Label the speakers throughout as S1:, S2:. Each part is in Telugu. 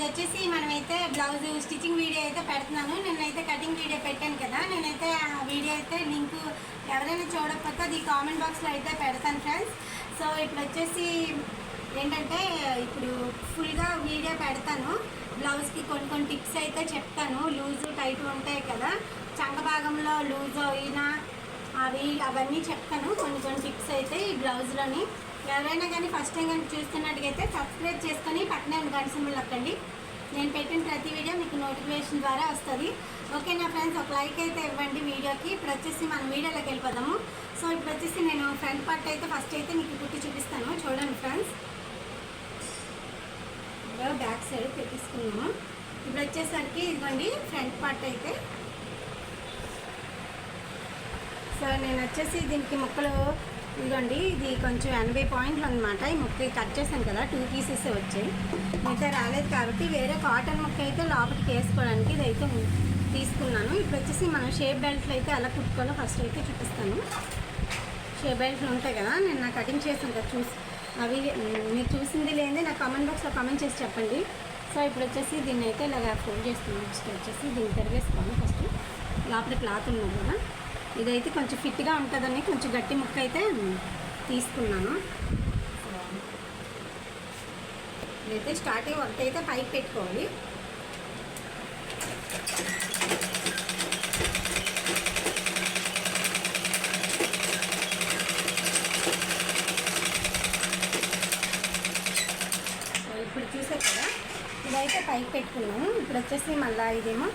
S1: ఇది వచ్చేసి మనమైతే బ్లౌజ్ స్టిచ్చింగ్ వీడియో అయితే పెడుతున్నాను. నేనైతే కటింగ్ వీడియో పెట్టాను కదా. నేనైతే ఆ వీడియో అయితే లింక్ ఎవరైనా చూడకపోతే అది కామెంట్ బాక్స్లో అయితే పెడతాను ఫ్రెండ్స్ సో ఇప్పుడు వచ్చేసి ఏంటంటే ఇప్పుడు ఫుల్గా వీడియో పెడతాను. బ్లౌజ్కి కొన్ని కొన్ని టిప్స్ అయితే చెప్తాను. లూజు టైట్ ఉంటాయి కదా. చంక భాగంలో లూజ్ అయినా అవి అవన్నీ చెప్తాను. కొన్ని కొన్ని టిప్స్ అయితే ఈ బ్లౌజ్లోని ఎవరైనా కానీ ఫస్ట్ టైం కానీ చూస్తున్నట్టుగైతే సబ్స్క్రైబ్ చేసుకొని పక్కనే ఉన్న గంట సింబల్ నొక్కండి. నేను పెట్టిన ప్రతి వీడియో మీకు నోటిఫికేషన్ ద్వారా వస్తుంది. ఓకే నా ఫ్రెండ్స్ ఒక లైక్ అయితే ఇవ్వండి వీడియోకి. ఇప్పుడు వచ్చేసి మనం వీడియోలోకి వెళ్ళిపోదాము. సో ఇప్పుడు వచ్చేసి నేను ఫ్రంట్ పార్ట్ అయితే ఫస్ట్ అయితే మీకు కుట్టి చూపిస్తాను. చూడండి ఫ్రెండ్స్ బ్యాక్ సైడ్ పెట్టేసుకున్నాము. ఇప్పుడు వచ్చేసరికి ఇదిగోండి ఫ్రంట్ పార్ట్ అయితే. సో నేను వచ్చేసి దీనికి ముక్కలు ఇదిగోండి ఇది కొంచెం ఎనభై పాయింట్లు అనమాట ఈ ముక్క కట్ చేసాం కదా టూ పీసెస్ వచ్చాయి. అయితే రాలేదు కాబట్టి వేరే కాటన్ ముక్క అయితే లోపలికి వేసుకోవడానికి ఇది అయితే తీసుకున్నాను. ఇప్పుడు వచ్చేసి మనం షేప్ బెల్ట్లు అయితే ఎలా కుట్టుకోవాలో ఫస్ట్ అయితే చూపిస్తాను. షేప్ బెల్ట్లు ఉంటాయి కదా నేను నా కటింగ్ చేశాను కదా చూసి అవి మీరు చూసింది లేనిది నా కామెంట్ బాక్స్లో కామెంట్ చేసి చెప్పండి. సో ఇప్పుడు వచ్చేసి దీన్ని అయితే ఇలాగ ఫోల్డ్ చేస్తున్నాను ఫస్ట్ వచ్చేసి దీన్ని తిరిగేసుకోవాలి ఫస్ట్ లోపల క్లాత్ ఉన్నది కదా. ఇదైతే కొంచెం ఫిట్గా ఉంటుందని కొంచెం గట్టి ముక్క అయితే తీసుకున్నాను. ఇదైతే స్టార్టింగ్ వర్క్ అయితే పైకి పెట్టుకోవాలి. ఇప్పుడు చూసారు కదా ఇదైతే పైకి పెట్టుకున్నాము. ఇప్పుడు వచ్చేసి మళ్ళీ ఇదేమో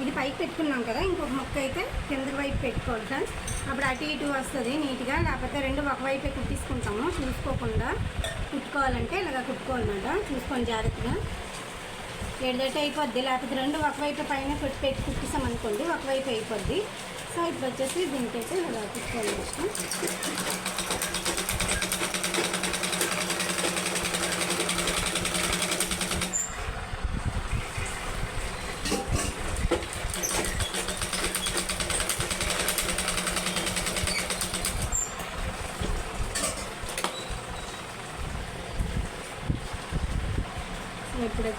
S1: ఇది పైకి పెట్టుకున్నాం కదా ఇంకొక మొక్క అయితే కింద వైపు పెట్టుకోవాలి ఫ్రెండ్స్ అప్పుడు అటు ఇటు వస్తుంది నీట్గా. లేకపోతే రెండు ఒకవైపే కుట్టించుకుంటాము. చూసుకోకుండా కుట్టుకోవాలంటే ఇలాగ కుట్టుకోవాలన్నమాట. చూసుకోండి జాగ్రత్తగా. ఏడుదట్టు అయిపోద్ది. లేకపోతే రెండు ఒకవైపు పైన పెట్టి పెట్టి కుట్టిస్తాం అనుకోండి ఒకవైపు అయిపోద్ది. సో ఇప్పుడు వచ్చేసి దీనికైతే ఇలా కుట్టుకోవాలి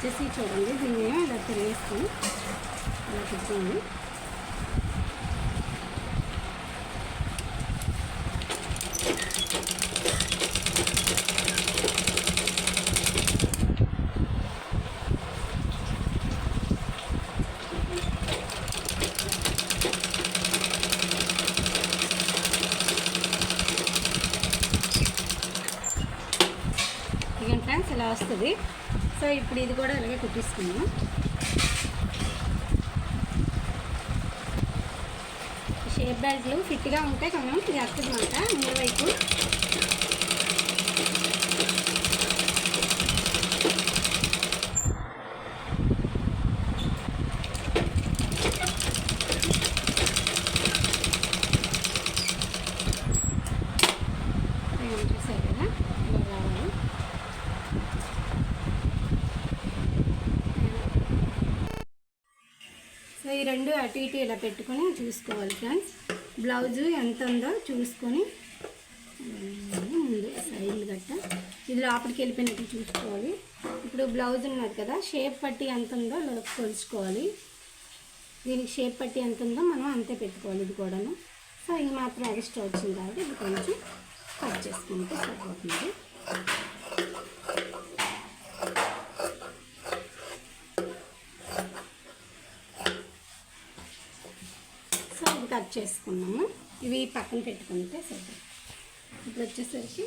S1: వచ్చేసి చూడండి దీన్ని ఇలా తిరిగేసుకొని ఇలా కుట్టుకోండి ఇక ఫ్రెండ్స్ ఇలా వస్తుంది. సో ఇప్పుడు ఇది కూడా ఇలాగే కుట్టిస్తున్నాము షేప్ బ్యాగ్లు ఫిట్గా ఉంటే కొంచెం ఇది వస్తుంది అనమాట మూడు వైపు ఇదిగో చూసారు కదా ఇలా రావాలి సో ఈ రెండు అటు ఇటు ఇలా పెట్టుకొని చూసుకోవాలి ఫ్రెండ్స్. బ్లౌజు ఎంత ఉందో చూసుకొని ముందు సైజులు గట్ట. ఇది లోపలికి వెళ్ళిపోయినట్టు చూసుకోవాలి. ఇప్పుడు బ్లౌజ్ ఉన్నది కదా షేప్ పట్టి ఎంత ఉందో కొలుచుకోవాలి. దీనికి షేప్ పట్టి ఎంత ఉందో మనం అంతే పెట్టుకోవాలి ఇది కూడాను. సో ఇది మాత్రం ఎక్స్ట్రా వచ్చింది కాబట్టి ఇది కొంచెం కట్ చేసుకుంటే సరిపోతుంది సో ఇది కట్ చేసుకున్నాము. ఇవి పక్కన పెట్టుకుంటే సరే ఇప్పుడు వచ్చేసరికి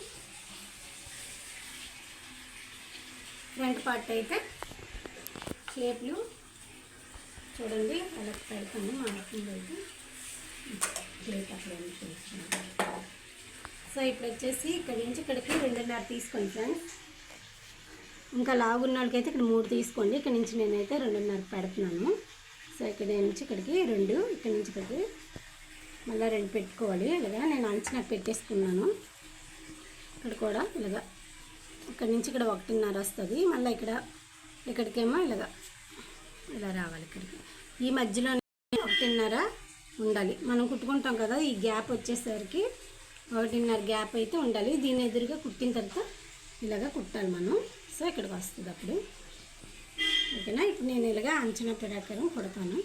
S1: ఫ్రంట్ పార్ట్ అయితే షేప్లు చూడండి అలా పెడతాను మార్కింగ్ అయితే ప్లేట్ అక్కడ సో ఇప్పుడు వచ్చేసి ఇక్కడి నుంచి ఇక్కడికి రెండున్నర తీసుకోండి ఫ్రెండ్స్. ఇంకా లాగున్న వాళ్ళకైతే ఇక్కడ మూడు తీసుకోండి. ఇక్కడ నుంచి నేనైతే రెండున్నర పెడుతున్నాను. సో ఇక్కడ నుంచి ఇక్కడికి రెండు ఇక్కడ నుంచి ఇక్కడికి మళ్ళీ రెండు పెట్టుకోవాలి. ఇలాగా నేను అంచనా పెట్టేసుకున్నాను. ఇక్కడ కూడా ఇలాగా. ఇక్కడ నుంచి ఇక్కడ ఒకటిన్నర వస్తుంది. మళ్ళీ ఇక్కడ ఇక్కడికేమో ఇలాగా. ఇలా రావాలి ఇక్కడికి. ఈ మధ్యలో ఒకటిన్నర ఉండాలి. మనం కుట్టుకుంటాం కదా ఈ గ్యాప్ వచ్చేసరికి ఒకటిన్నర గ్యాప్ అయితే ఉండాలి. దీని ఎదురుగా కుట్టిన తర్వాత ఇలాగా కుట్టాలి మనం. సో ఇక్కడికి వస్తుంది అప్పుడు. ఓకేనా? ఇప్పుడు నేను ఇలాగా అంచనా ప్రకారం కుడతాను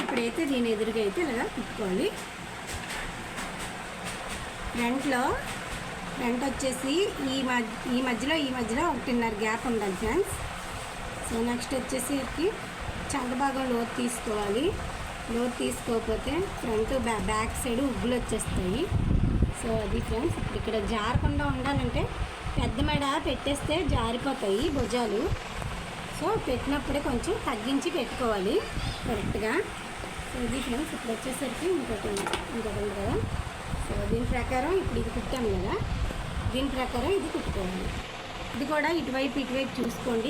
S1: ఇప్పుడైతే దీని ఎదురుగా అయితే ఇలాగా కుట్టుకోవాలి ఫ్రంట్లో ఫ్రంట్ వచ్చేసి ఈ మధ్య ఈ మధ్యలో ఈ మధ్యలో ఒకటిన్నర గ్యాప్ ఉండాలి ఫ్రెండ్స్. సో నెక్స్ట్ వచ్చేసి చంట భాగం లోతు తీసుకోవాలి. లోతు తీసుకోకపోతే ఫ్రంట్ బ్యా బ్యాక్ సైడ్ ఉగ్గులు వచ్చేస్తాయి. సో అది ఫ్రెండ్స్ ఇప్పుడు ఇక్కడ జారకుండా ఉండాలంటే పెద్ద మెడ పెట్టేస్తే జారిపోతాయి భుజాలు. సో పెట్టినప్పుడే కొంచెం తగ్గించి పెట్టుకోవాలి కరెక్ట్గా. సో ఇది ఫ్రెండ్స్ ఇప్పుడు వచ్చేసరికి ఇంకోటి ఇంకోటి ఉంది కదా. సో దీని ప్రకారం ఇప్పుడు ఇది కుట్టాము కదా. దీని ప్రకారం ఇది కుట్టుకోండి. ఇది కూడా ఇటువైపు ఇటువైపు చూసుకోండి.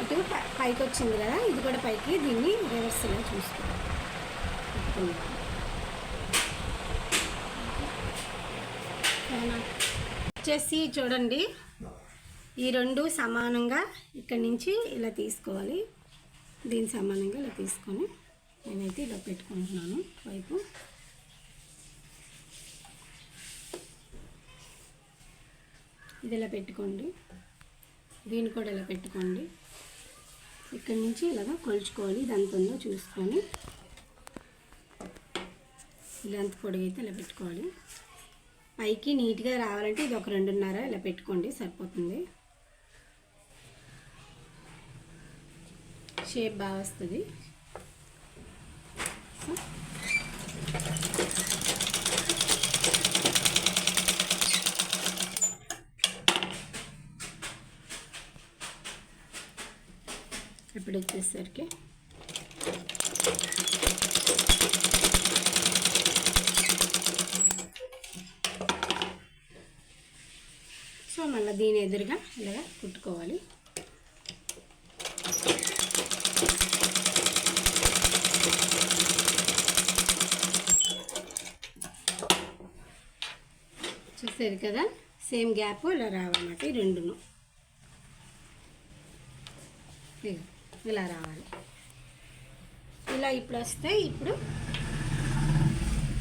S1: ఇటు పై- పైకి వచ్చింది కదా ఇది కూడా పైకి దీన్ని రివర్స్ ఇలా వచ్చేసి చూడండి. ఈ రెండు సమానంగా ఇక్కడి నుంచి ఇలా తీసుకోవాలి. దీని సమానంగా ఇలా తీసుకొని నేనైతే ఇలా పెట్టుకుంటున్నాను. వైపు. ఇది ఇలా పెట్టుకోండి. దీన్ని కూడా ఇలా పెట్టుకోండి. ఇక్కడి నుంచి ఇలాగ కొలుచుకోవాలి. ఇది ఎంత ఉందో చూసుకొని. ఇలా ఎంత పొడిగైతే ఇలా పెట్టుకోవాలి. పైకి నీట్గా రావాలంటే ఇది ఒక రెండున్నర ఇలా పెట్టుకోండి. సరిపోతుంది. షేప్ బాగా వస్తుంది. ఇప్పుడు వచ్చేసరికి సో మళ్ళీ దీని ఎదురుగా ఇలాగా కుట్టుకోవాలి. చూసారు కదా? సేమ్ గ్యాప్ ఇలా రావాలన్నమాట ఈ రెండును. ఇలా రావాలి. ఇలా ఇప్పుడు వస్తే ఇప్పుడు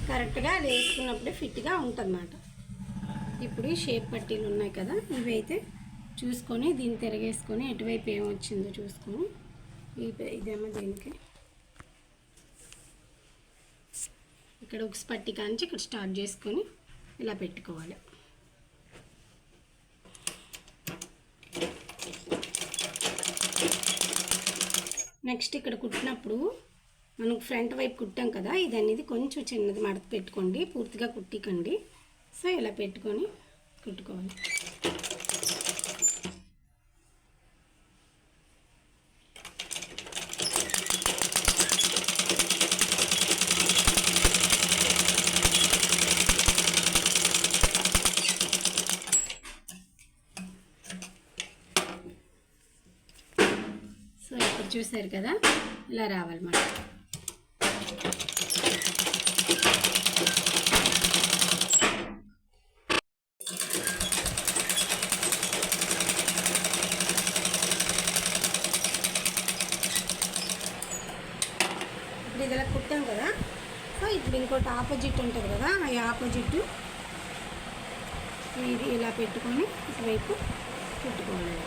S1: కరెక్ట్గా అది వేసుకున్నప్పుడే ఫిట్గా ఉంటుందన్నమాట. ఇప్పుడు ఈ షేప్ పట్టీలు ఉన్నాయి కదా ఇవైతే చూసుకొని దీన్ని తిరగేసుకొని ఎటువైపు ఏమొచ్చిందో చూసుకొని ఈ ఇదేమో దీనికి. ఇక్కడ ఒక పట్టి కాంచి ఇక్కడ స్టార్ట్ చేసుకొని ఇలా పెట్టుకోవాలి. నెక్స్ట్ ఇక్కడ కుట్టినప్పుడు మనం ఫ్రంట్ వైపు కుట్టాం కదా ఇది అనేది కొంచెం చిన్నది మడత పెట్టుకోండి పూర్తిగా కుట్టికండి. సో ఇలా పెట్టుకొని కుట్టుకోవాలి. సో ఇప్పుడు చూసారు కదా ఇలా రావాలన్నమాట. ఇప్పుడు ఇది ఇలా కుట్టాం కదా సో ఇప్పుడు ఇంకోటి ఆపోజిట్ ఉంటుంది కదా ఆ ఆపోజిట్ ఇది ఇలా పెట్టుకొని ఇటువైపు కుట్టుకోవాలి.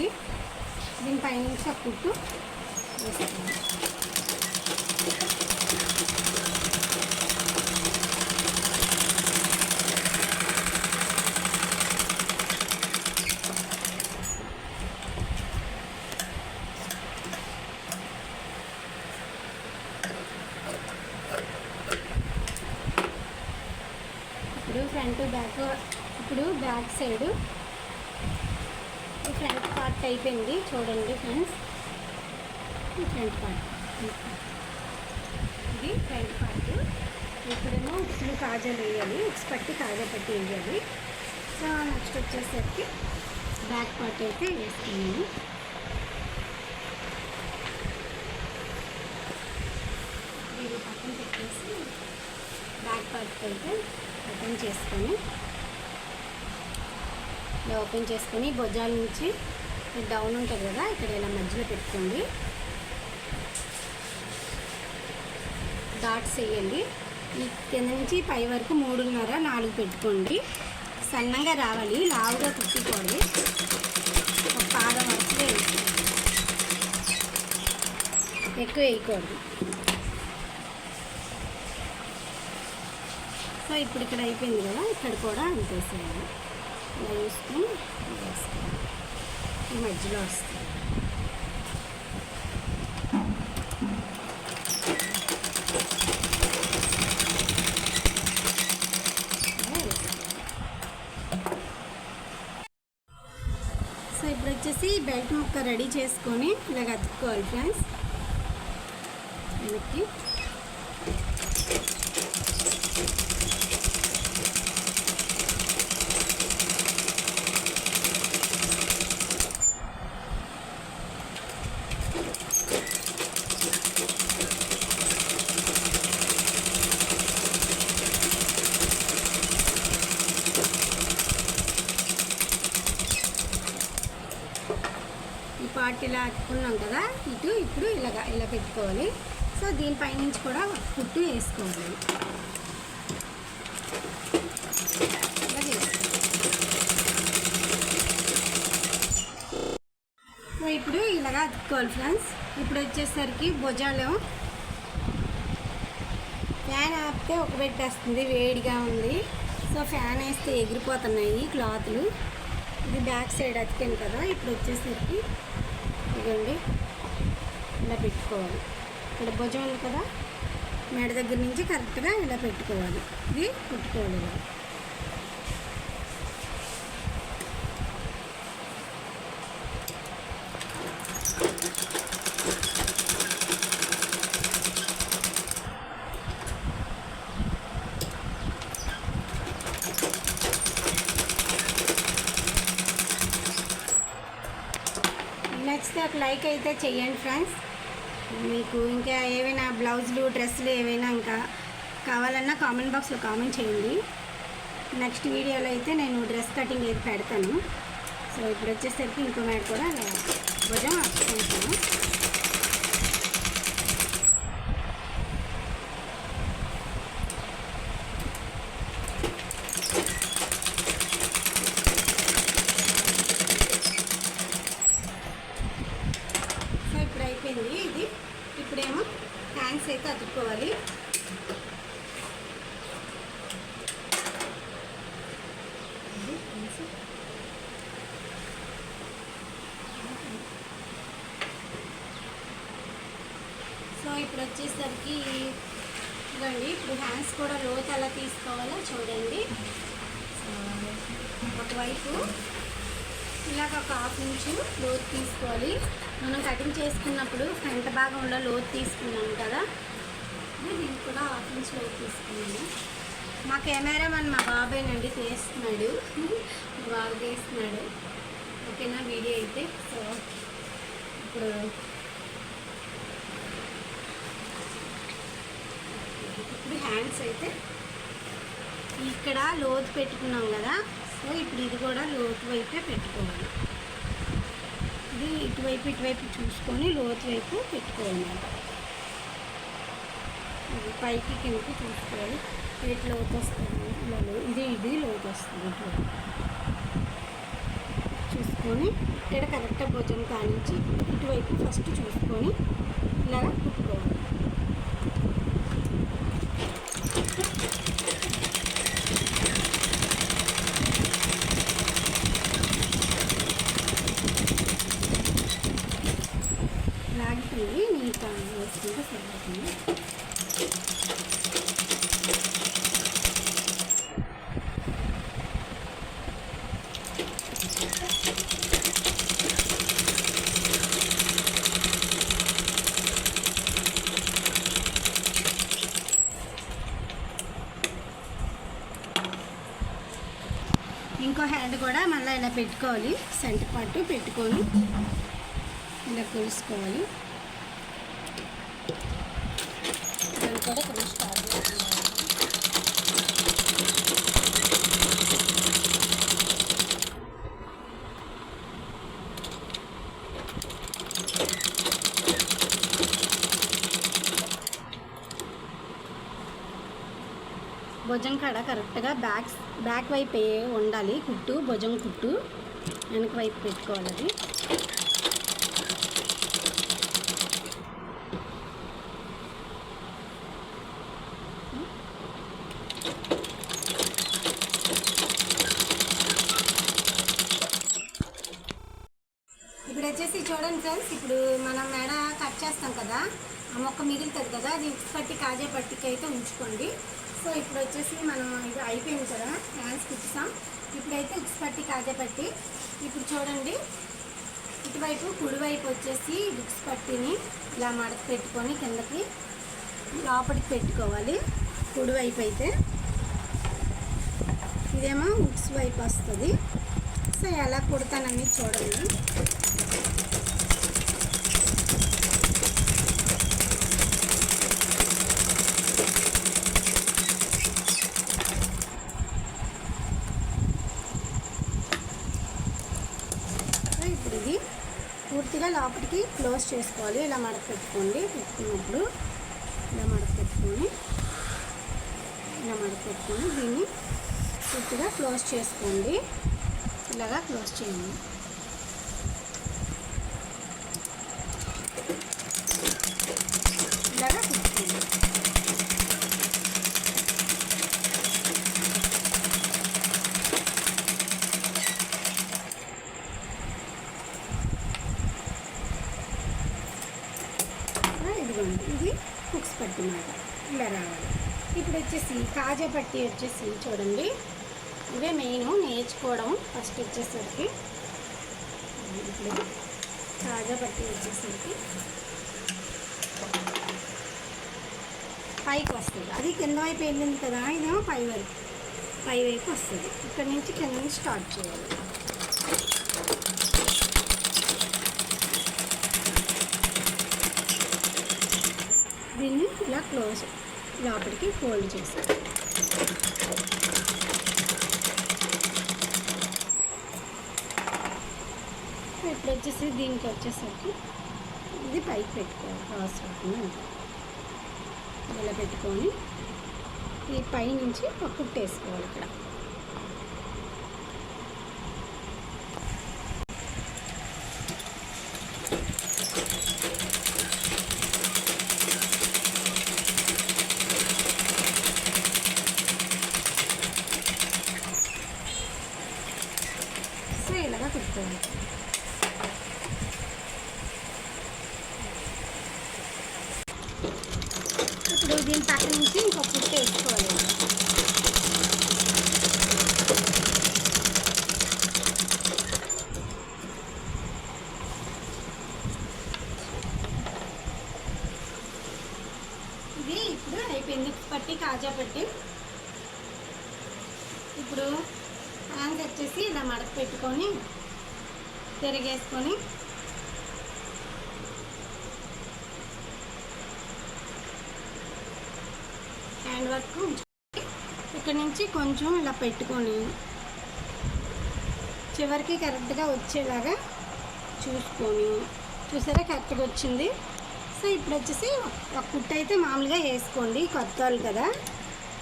S1: ఇది దీనిపై నుంచి ఆ పుట్టు ఇప్పుడు ఫ్రంట్ బ్యాక్ ఇప్పుడు బ్యాక్ సైడ్ చూడండి ఫ్రెండ్స్. Front part. ఇది ఫ్రంట్ పార్ట్. ఇప్పుడేమో ఉప్పులు కాజాలు వేయాలి. ఉప్స్ పట్టి కాజా పట్టి వేయాలి. సో నెక్స్ట్ వచ్చేసరికి బ్యాక్ పార్ట్ అయితే వేసుకున్నాను మీరు పక్కన పెట్టేసి బ్యాక్ పార్ట్ అయితే ఓపెన్ చేసుకొని ఓపెన్ చేసుకొని భుజాల నుంచి డౌన్ ఉంటుంది కదా ఇక్కడ ఇలా మధ్యలో పెట్టుకోండి. డాట్స్ వేయండి. ఈ కింద నుంచి పై వరకు మూడున్నర నాలుగు పెట్టుకోండి. సన్నగా రావాలి లావుగా కుట్టుకోండి ఒక పాదం వరకు ఎక్కువ వేయకూడదు. సో ఇప్పుడు ఇక్కడ అయిపోయింది కదా ఇక్కడ కూడా అంతేసేయాలి ఇలా వేసుకుని. ఈ మధ్యలో వస్తుంది ఇలా వేసుకోవాలి. సో ఇప్పుడు వచ్చేసి బెల్ట్ ముక్క రెడీ చేసుకొని ఇలాగ అతుక్కోవాలి ఫ్రెండ్స్ వెనక్కి ఈ పార్ట్ ఇలా అట్టుకున్నాం కదా ఇటు ఇప్పుడు ఇలాగ ఇలా పెట్టుకోవాలి. సో దీనిపై నుంచి కూడా కుట్టు వేసుకోవాలి. సో ఇప్పుడు ఇలాగ అతుక్కోవాలి ఫ్రెండ్స్ ఇప్పుడు వచ్చేసరికి భుజాలు. ఫ్యాన్ ఆపితే ఒక పెట్టేస్తుంది వేడిగా ఉంది. సో ఫ్యాన్ వేస్తే ఎగిరిపోతున్నాయి క్లాత్లు. ఇది బ్యాక్ సైడ్ అతికాను కదా ఇప్పుడు వచ్చేసరికి ఇదిగోండి. ఇలా పెట్టుకోవాలి. ఇక్కడ భుజం ఉంది కదా? మెడ దగ్గర నుంచి కరెక్ట్గా ఇలా పెట్టుకోవాలి. ఇది కుట్టుకోవాలి ఇలా నచ్చితే ఒక లైక్ అయితే చేయండి ఫ్రెండ్స్. మీకు ఇంకా ఏవైనా బ్లౌజులు డ్రెస్సులు ఏవైనా ఇంకా కావాలన్నా కామెంట్ బాక్స్లో కామెంట్ చేయండి. నెక్స్ట్ వీడియోలో అయితే నేను డ్రెస్ కటింగ్ అయితే పెడతాను. సో ఇప్పుడు వచ్చేసరికి ఇంకో మేడ కూడా భుజం అట్టుకుంటాను సో ఇప్పుడు అయిపోయింది ఇది ఇప్పుడేమో హ్యాండ్స్ అయితే అతుక్కోవాలి. సో ఇప్పుడు వచ్చేసరికి ఇవ్వండి. ఇప్పుడు హ్యాండ్స్ కూడా లోతు ఎలా తీసుకోవాలో చూడండి. ఒకవైపు ఇలాగ ఒక హాఫ్ ఇంచు లోతు తీసుకోవాలి. మనం కటింగ్ చేసుకున్నప్పుడు ఫ్రంట్ భాగంలో లోతు తీసుకున్నాం కదా. ఇది దీనికి కూడా హాఫ్ ఇంచ్ లోతు తీసుకున్నాను. మా కెమెరామన్ మా బాబాయ్నండి తీస్తున్నాడు బాగా తీస్తున్నాడు ఓకేనా? వీడియో అయితే. సో ఇప్పుడు ఇప్పుడు హ్యాండ్స్ అయితే ఇక్కడ లోతు పెట్టుకున్నాం కదా. సో ఇప్పుడు ఇది కూడా లోతు అయితే పెట్టుకోవాలి. ఇది ఇటువైపు ఇటువైపు చూసుకొని లోతు వైపు పెట్టుకోవాలి. ఇది పైకి కిందకి చూసుకోవాలి. ఇటు లోతు వస్తుంది. ఇది ఇది లోతు వస్తుంది చూసుకొని ఇక్కడ కరెక్ట్గా భోజనం కానించి ఇటువైపు ఫస్ట్ చూసుకొని ఇలా కుట్టుకోవాలి లాగిపోయి నీట్గా వేసుకుంటే సరిపోతుంది కూడా మళ్ళీ ఇలా పెట్టుకోవాలి సెంటర్ పార్ట్ పెట్టుకొని ఇలా కొలుసుకోవాలి. దాన్ని కూడా కొంచెం స్టార్ట్ భుజం కాడ కరెక్ట్గా బ్యాక్ బ్యాక్ వైపు ఉండాలి. కుట్టు భుజం కుట్టు. వెనక వైపు పెట్టుకోవాలి అది ఇప్పుడు వచ్చేసి చూడండి ఫ్రెండ్స్ ఇప్పుడు మనం మెడ కట్ చేస్తాం కదా ఆ మొక్క మిగులుతుంది కదా అది ఉక్స్ పట్టి కాజా పట్టికి అయితే ఉంచుకోండి సో ఇప్పుడు వచ్చేసి మనం ఇది అయిపోయింది కదా హ్యాండ్స్ కుట్టుసాం ఇప్పుడైతే ఉక్స్ పట్టి కాజా పట్టి ఇప్పుడు చూడండి. ఇటువైపు కుడివైపు వచ్చేసి బుక్స్ పట్టిని ఇలా మడత పెట్టుకొని కిందకి లోపలికి పెట్టుకోవాలి. కుడివైపు అయితే ఇదేమో బుక్స్ వైపు వస్తుంది. సో ఎలా కుడతానని చూడండి సో ఇప్పుడు ఇది పూర్తిగా లోపలికి క్లోజ్ చేసుకోవాలి. ఇలా మడత పెట్టుకోండి పెట్టుకున్నప్పుడు ఇలా మడత పెట్టుకొని ఇలా మడత పెట్టుకొని దీన్ని పూర్తిగా క్లోజ్ చేసుకోండి. ఇలాగా క్లోజ్ చేయండి ఇలాగా కుట్టుకోండి ఆ, ఇదిగోండి ఇది కుక్స్ పట్టి మాట ఇలా రావాలి ఇప్పుడు వచ్చేసి కాజా పట్టి వచ్చేసి చూడండి. ఇవే మెయిన్ నేర్చుకోవడం ఫస్ట్ వచ్చేసరికి. ఇప్పుడు కాజా పట్టి వచ్చేసరికి. పైకి వస్తుంది. అది కింద వైపు వెళ్ళింది కదా ఇదేమో పై వైపు. పై వైపు వస్తుంది. ఇక్కడ నుంచి కింద నుంచి స్టార్ట్ చేయాలి. దీన్ని ఇలా క్లోజ్ లోపలికి ఫోల్డ్ చేస్తాను ఇప్పుడు వచ్చేసి దీనికి వచ్చేసరికి ఇది పైకి పెట్టుకోవాలి క్రాస్ పెట్టిన ఇలా పెట్టుకొని ఈ పై నుంచి ఒక వేసుకోవాలి ఇక్కడ. సో ఇలాగా కుట్టుకోవాలి ఇప్పుడు దీని పక్క నుంచి ఇంకొక కుట్టు వేసుకోవాలి ఇది ఇప్పుడు అయిపోయింది పట్టి కాజా పట్టి ఇప్పుడు హ్యాండ్ వచ్చేసి ఇలా మడత పెట్టుకొని తిరిగేసుకొని హ్యాండ్ వర్క్ ఇక్కడ నుంచి కొంచెం ఇలా పెట్టుకొని చివరికి కరెక్ట్గా వచ్చేలాగా చూసుకొని చూసారా కరెక్ట్గా వచ్చింది? సో ఇప్పుడు వచ్చేసి ఒక కుట్టు అయితే మామూలుగా వేసుకోండి కొత్త వాళ్ళు కదా.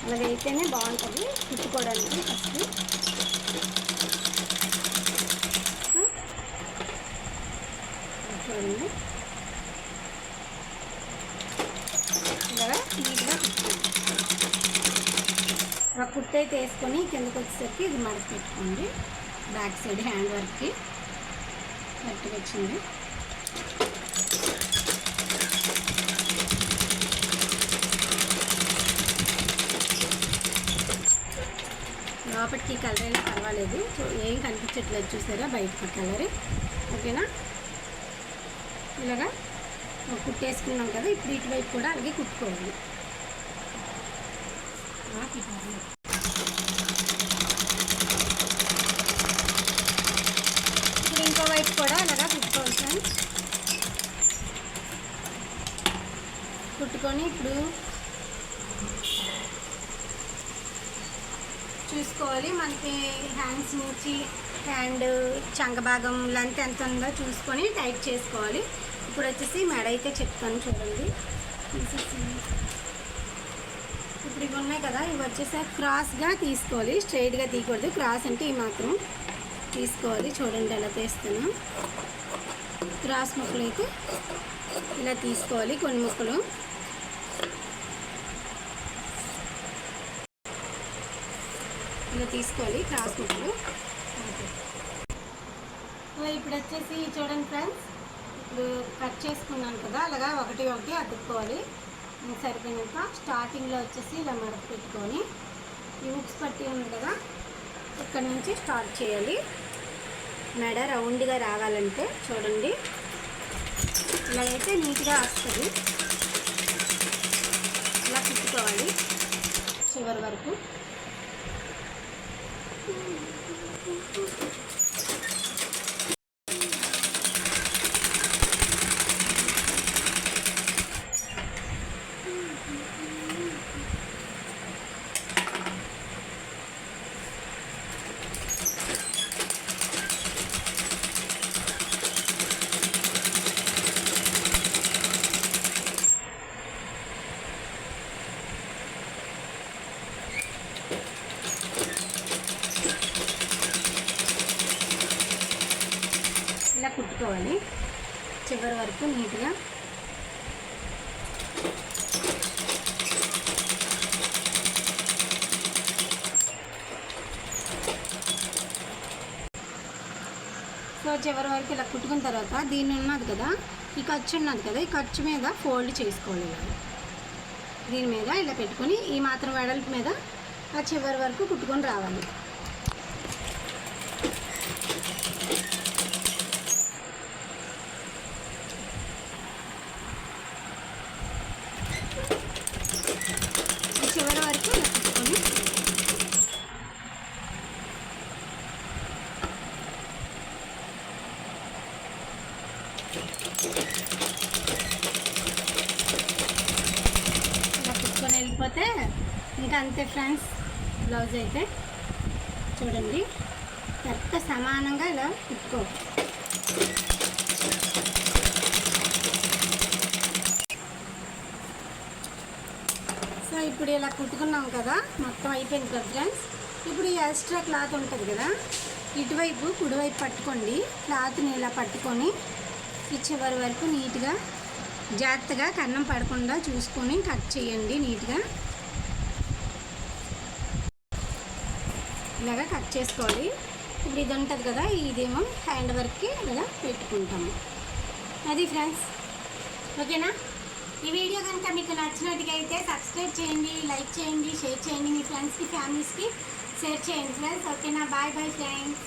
S1: అలాగైతేనే బాగుంటుంది కుట్టుకోవడానికి ఫస్ట్. చూడండి. ఇలాగా నీట్గా కుట్టుకోండి ఒక కుట్టు అయితే వేసుకొని కిందకి వచ్చేసరికి ఇది మడత పెట్టుకోండి బ్యాక్ సైడ్ హ్యాండ్ వర్క్కి కరెక్ట్గా వచ్చింది. లోపలికి కలర్ అయినా పర్వాలేదు. సో ఏం కనిపించట్లేదు చూసారా? బయటకి కలర్. ఓకేనా? ఇలాగా కుట్టేసుకున్నాం కదా ఇప్పుడు ఇటువైపు కూడా అలాగే కుట్టుకోవాలి. ఇప్పుడు ఇంకో వైపు కూడా అలాగా కుట్టుకోవాలి ఫ్రెండ్స్. కుట్టుకొని ఇప్పుడు చూసుకోవాలి మనకి హ్యాండ్స్ నుంచి హ్యాండ్ చంగ భాగం లెంత్ ఎంత ఉందో చూసుకొని టైట్ చేసుకోవాలి. ఇప్పుడు వచ్చేసి మెడ అయితే చెప్తాను చూడండి. తీసేసి ఇప్పుడు ఇవి ఉన్నాయి కదా ఇవి వచ్చేసి క్రాస్గా తీసుకోవాలి. స్ట్రైట్గా తీయకూడదు. క్రాస్ అంటే ఈ మాత్రం తీసుకోవాలి. చూడండి ఎలా తీస్తున్నాం. క్రాస్ ముక్కలు అయితే ఇలా తీసుకోవాలి. కొన్ని ముక్కలు. ఇలా తీసుకోవాలి. క్రాస్ ముక్కలు. ఇప్పుడు వచ్చేసి చూడండి ఫ్రెండ్స్ ఇప్పుడు కట్ చేసుకున్నాను కదా అలాగా ఒకటి ఒకటి అతుక్కోవాలి. సరిపోయినాక స్టార్టింగ్లో వచ్చేసి ఇలా మడత పెట్టుకొని ఈ ఉక్స్ పట్టి ఉంది కదా ఇక్కడ నుంచి స్టార్ట్ చేయాలి. మెడ రౌండ్గా రావాలంటే చూడండి. ఇలా అయితే నీట్గా వస్తుంది. ఇలా కుట్టుకోవాలి చివరి వరకు ఇలా కుట్టుకోవాలి చివరి వరకు నీట్గా సో చివరి వరకు ఇలా కుట్టుకున్న తర్వాత దీన్ని ఉన్నది కదా ఈ ఖర్చు ఉన్నది కదా ఈ ఖర్చు మీద ఫోల్డ్ చేసుకోవాలి దీని మీద ఇలా పెట్టుకొని ఈ మాత్రం వెడల్పు మీద ఆ చివరి వరకు కుట్టుకొని రావాలి ఈ చివరి వరకు ఇలా కుట్టుకొని ఇలా కుట్టుకొని వెళ్ళిపోతే ఇంకా అంతే ఫ్రెండ్స్ బ్లౌజ్ అయితే చూడండి కరెక్ట్ సమానంగా ఇలా సో ఇప్పుడు ఇలా కుట్టుకున్నాం కదా మొత్తం అయిపోయింది కదా ఫ్రెండ్స్ ఇప్పుడు ఈ ఎక్స్ట్రా క్లాత్ ఉంటుంది కదా ఇటువైపు కుడివైపు పట్టుకోండి. క్లాత్ని ఇలా పట్టుకొని ఈ చివరి వరకు నీట్గా జాగ్రత్తగా కన్నం పడకుండా చూసుకొని కట్ చేయండి నీట్గా. ఇలాగా కట్ చేసుకోవాలి. ఇప్పుడు ఇది ఉంటుంది కదా ఇదేమో హ్యాండ్ వర్క్కి ఇలా పెట్టుకుంటాము. అది ఫ్రెండ్స్ ఓకేనా? ఈ వీడియో కనుక మీకు నచ్చినట్టుగైతే సబ్స్క్రైబ్ చేయండి లైక్ చేయండి షేర్ చేయండి మీ ఫ్రెండ్స్కి ఫ్యామిలీస్కి షేర్ చేయండి ఫ్రెండ్స్ ఓకేనా? Bye bye friends.